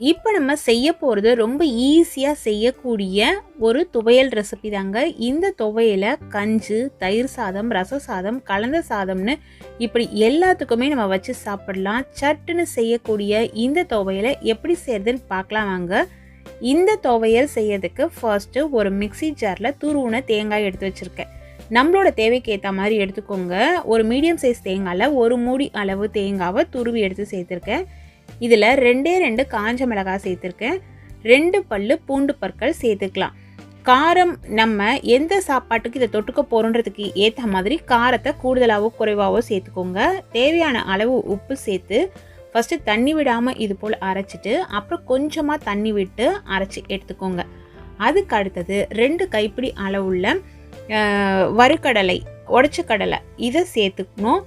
இப்போ நம்ம செய்ய போகிறது ரொம்ப ஈஸியாக செய்யக்கூடிய ஒரு துவையல் ரெசிபி தாங்க. இந்த துவையலை கஞ்சு தயிர் சாதம் ரச சாதம் கலந்த சாதம்னு இப்படி எல்லாத்துக்குமே நம்ம வச்சு சாப்பிடலாம். சட்டுன்னு செய்யக்கூடிய இந்த துவையலை எப்படி செய்யறதுன்னு பார்க்கலாம் வாங்க. இந்த துவையல் செய்யறதுக்கு ஃபர்ஸ்ட்டு ஒரு மிக்ஸி ஜாரில் துருவுன தேங்காய் எடுத்து வச்சுருக்கேன். நம்மளோட தேவைக்கு ஏற்ற மாதிரி எடுத்துக்கோங்க. ஒரு மீடியம் சைஸ் தேங்காயில் ஒரு மூடி அளவு தேங்காவை துருவி எடுத்து சேர்த்துருக்கேன். இதில் ரெண்டே ரெண்டு காஞ்ச மிளகாய் சேர்த்துருக்கேன். ரெண்டு பல்லு பூண்டு பற்கள் சேர்த்துக்கலாம். காரம் நம்ம எந்த சாப்பாட்டுக்கு இதை தொட்டுக்க போகிறோன்றதுக்கு ஏற்ற மாதிரி காரத்தை கூடுதலாகவோ குறைவாகவோ சேர்த்துக்கோங்க. தேவையான அளவு உப்பு சேர்த்து ஃபஸ்ட்டு தண்ணி விடாமல் இது போல் அரைச்சிட்டு அப்புறம் கொஞ்சமாக தண்ணி விட்டு அரைச்சி எடுத்துக்கோங்க. அதுக்கு அடுத்தது ரெண்டு கைப்பிடி அளவுள்ள வறுக்கடலை உடச்ச கடலை. இதை சேர்த்துக்கணும்.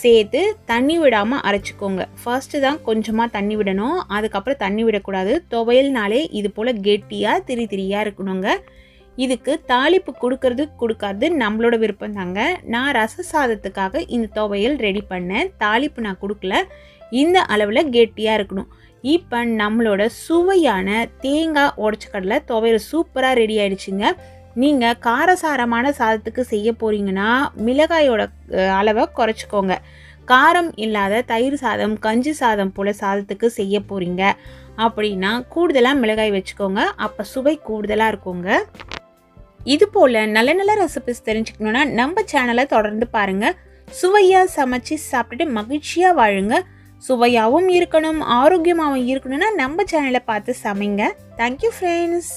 சேர்த்து தண்ணி விடாமல் அரைச்சிக்கோங்க. ஃபர்ஸ்ட்டு தான் கொஞ்சமாக தண்ணி விடணும். அதுக்கப்புறம் தண்ணி விடக்கூடாது. துவையல்னாலே இது போல் கெட்டியாக திரி திரியாக இருக்கணுங்க. இதுக்கு தாளிப்பு கொடுக்கறது கொடுக்காது. நம்மளோட விருப்பம் தாங்க. நான் ரச சாதத்துக்காக இந்த துவையல் ரெடி பண்ணேன். தாளிப்பு நான் கொடுக்கல. இந்த அளவில் கெட்டியாக இருக்கணும். இப்போ நம்மளோட சுவையான தேங்காய் உடச்ச கடலை துவையல் சூப்பராக ரெடி ஆயிடுச்சுங்க. நீங்கள் காரசாரமான சாதத்துக்கு செய்ய போகிறீங்கன்னா மிளகாயோட அளவை குறைச்சிக்கோங்க. காரம் இல்லாத தயிர் சாதம் கஞ்சி சாதம் போல் சாதத்துக்கு செய்ய போகிறீங்க அப்படின்னா கூடுதலாக மிளகாய் வச்சுக்கோங்க. அப்போ சுவை கூடுதலாக இருக்குங்க. இது போல் நல்ல நல்ல ரெசிபிஸ் தெரிஞ்சுக்கணுன்னா நம்ம சேனலை தொடர்ந்து பாருங்கள் சுவையாக சமைச்சு சாப்பிட்டுட்டு மகிழ்ச்சியாக வாழுங்க. சுவையாகவும் இருக்கணும் ஆரோக்கியமாகவும் இருக்கணும்னா நம்ம சேனலை பார்த்து சமைங்க. Thank you friends